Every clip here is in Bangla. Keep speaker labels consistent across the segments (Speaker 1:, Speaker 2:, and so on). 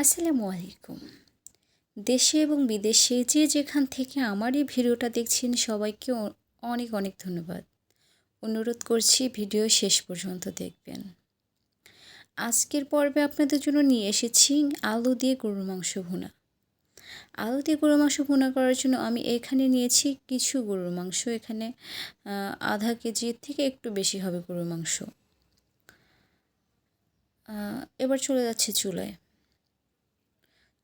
Speaker 1: আসসালামু আলাইকুম। দেশে এবং বিদেশে যে যেখান থেকে আমার এই ভিডিওটা দেখছেন সবাইকে অনেক অনেক ধন্যবাদ। অনুরোধ করছি ভিডিও শেষ পর্যন্ত দেখবেন। আজকের পর্বে আপনাদের জন্য নিয়ে এসেছি আলু দিয়ে গরুর মাংস ভুনা। আলু দিয়ে গরুর মাংস ভুনা করার জন্য আমি এখানে নিয়েছি কিছু গরুর মাংস। এখানে আধা কেজির থেকে একটু বেশি হবে গরুর মাংস। এবার চলে যাচ্ছে চুলায়।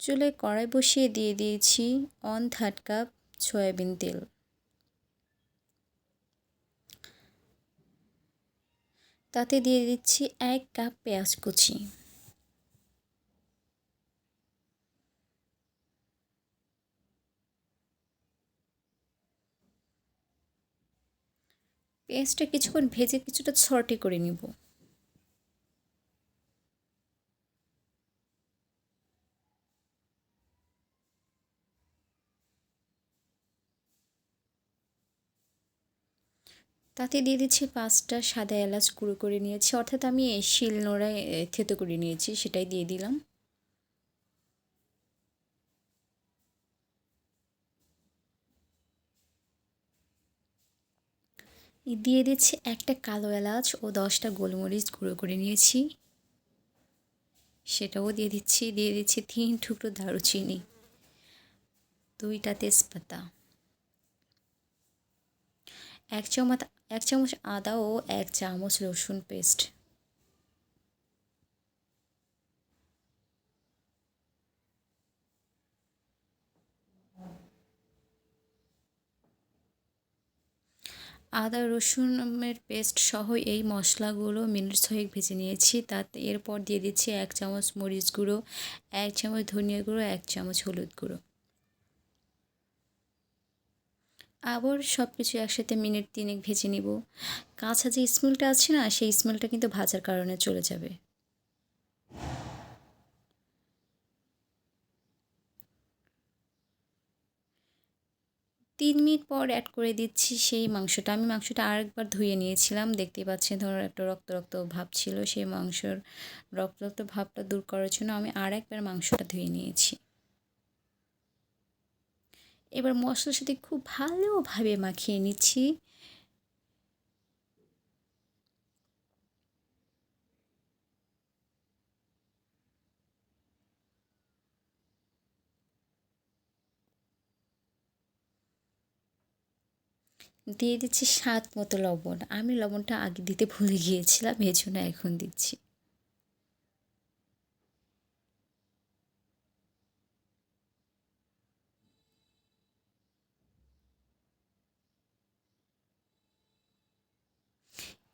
Speaker 1: চুলায় কড়াই বসিয়ে দিয়ে দিয়েছি অন থার্ড কাপ সয়াবিন তেল। তাতে দিয়ে দিচ্ছি এক কাপ পেঁয়াজ কুচি। পেঁয়াজটা কিছুক্ষণ ভেজে কিছুটা ছটে করে নিব। তাতে দিয়ে দিচ্ছি পাঁচটা সাদা এলাচ গুঁড়ো করে নিয়েছি। অর্থাৎ আমি শিল নোড়ায় থেতো করে নিয়েছি, সেটাই দিয়ে দিলাম। দিয়ে দিচ্ছি একটা কালো এলাচ ও দশটা গোলমরিচ গুঁড়ো করে নিয়েছি। সেটাও দিয়ে দিচ্ছি দিয়ে দিচ্ছি তিন টুকরো দারুচিনি, দুইটা তেজপাতা। এক চামচ এক চামচ আদা ও এক চামচ রসুন পেস্ট। আদা, রসুনের পেস্ট সহ এই মশলাগুলো মিনিট ছয়েক ভেজে নিয়েছি। তাতে এরপর দিয়ে দিচ্ছি এক চামচ মরিচ গুঁড়ো, এক চামচ ধনিয়া গুঁড়ো, এক চামচ হলুদ গুঁড়ো। আবার সব কিছু একসাথে মিনিট তিনেক ভেজে নিব। কাঁচা যে স্মেলটা আছে না, সেই স্মেলটা কিন্তু ভাজার কারণে চলে যাবে। তিন মিনিট পর অ্যাড করে দিচ্ছি সেই মাংসটা। আমি মাংসটা আরেকবার ধুয়ে নিয়েছিলাম। দেখতেই পাচ্ছেন, ধরুন একটা রক্ত রক্ত ভাব ছিল। সেই মাংসর রক্ত রক্ত ভাবটা দূর করার জন্য আমি আর একবার মাংসটা ধুয়ে নিয়েছি। এবার মশলার সাথে খুব ভালোভাবে মাখিয়ে নিচ্ছি। দিয়ে দিচ্ছি স্বাদ মতো লবণ। আমি লবণটা আগে দিতে ভুলে গিয়েছিলাম এই জন্য এখন দিচ্ছি।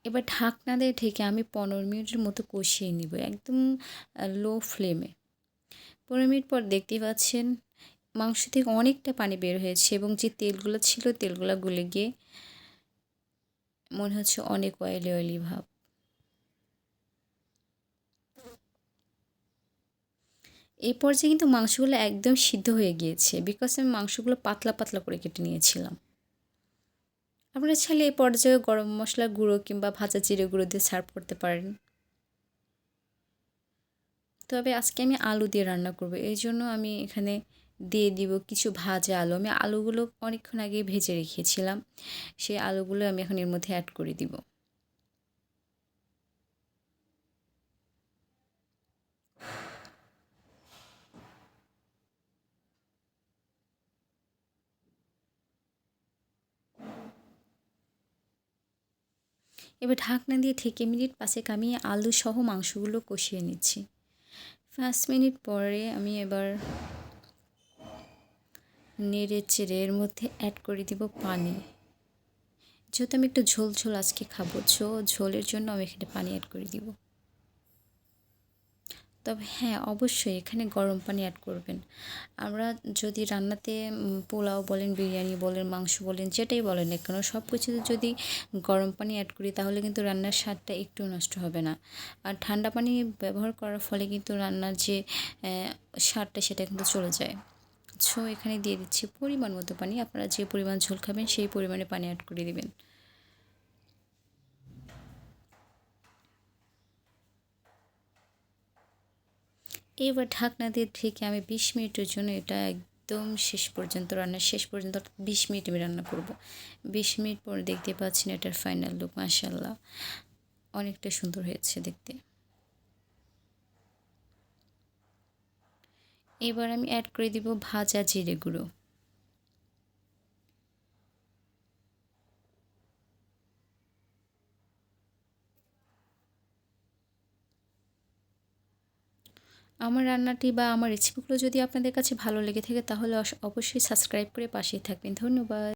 Speaker 1: এবার ঢাকনা দিয়ে ঢেকে আমি পনেরো মিনিটের মতো কষিয়ে নিব একদম লো ফ্লেমে পনেরো মিনিট পর দেখতেই পাচ্ছেন মাংস থেকে অনেকটা পানি বের হয়েছে এবং যে তেলগুলো ছিল তেলগুলো গলে গিয়ে মনে হচ্ছে অনেক অয়েলি অয়েলি ভাব। এই পর্যায়ে কিন্তু মাংসগুলো একদম সিদ্ধ হয়ে গিয়েছে বিকজ আমি মাংসগুলো পাতলা পাতলা করে কেটে নিয়েছিলাম। আপনারা চাইলে এই পর্যায়ে গরম মশলা গুঁড়ো কিংবা ভাজা জিরে গুঁড়ো দিয়ে সার্ভ করতে পারেন। তবে আজকে আমি আলু দিয়ে রান্না করব, এই জন্য আমি এখানে দিয়ে দিব কিছু ভাজা আলু। আমি আলুগুলো অনেকক্ষণ আগে ভেজে রেখেছিলাম, সেই আলুগুলো আমি এখন এর মধ্যে অ্যাড করে দিব। এবার ঢাকনা দিয়ে থেকে মিনিট পাশে কামিয়ে আলু সহ মাংসগুলো কষিয়ে নিচ্ছি। পাঁচ মিনিট পরে আমি এবার নেড়ে চেড়ে এর মধ্যে অ্যাড করে দিব পানি। যেহেতু আমি একটু ঝোল ঝোল আজকে খাব ঝোল ঝোলের জন্য আমি এখানে পানি অ্যাড করে দিব। তবে হ্যাঁ অবশ্যই এখানে গরম পানি অ্যাড করবেন। আমরা যদি রান্নাতে পোলাও বলেন, বিরিয়ানি বলেন, মাংস বলেন, যেটাই বলেন না কেন সব কিছুতে যদি গরম পানি অ্যাড করি, তাহলে কিন্তু রান্নার স্বাদটা একটু নষ্ট হবে না। আর ঠান্ডা পানি ব্যবহার করার ফলে কিন্তু রান্নার যে স্বাদটা সেটা কিন্তু চলে যায়। সো এখানে দিয়ে দিচ্ছি পরিমাণ মতো পানি। আপনারা যে পরিমাণ ঝোল খাবেন, সেই পরিমাণে পানি অ্যাড করে দেবেন। এবার ঢাকনা দিয়ে ঢেকে আমি বিশ মিনিটের জন্য এটা একদম শেষ পর্যন্ত রান্না, শেষ পর্যন্ত বিশ মিনিট আমি রান্না করব। বিশ মিনিট পরে দেখতে পাচ্ছি না এটার ফাইনাল লুক মাসাল্লাহ অনেকটা সুন্দর হয়েছে দেখতে। এবার আমি অ্যাড করে দিব ভাজা জিরে গুঁড়ো। আমার রান্নাটি বা আমার রেসিপিগুলো যদি আপনাদের কাছে ভালো লেগে থাকে তাহলে অবশ্যই সাবস্ক্রাইব করে পাশেই থাকবেন। ধন্যবাদ।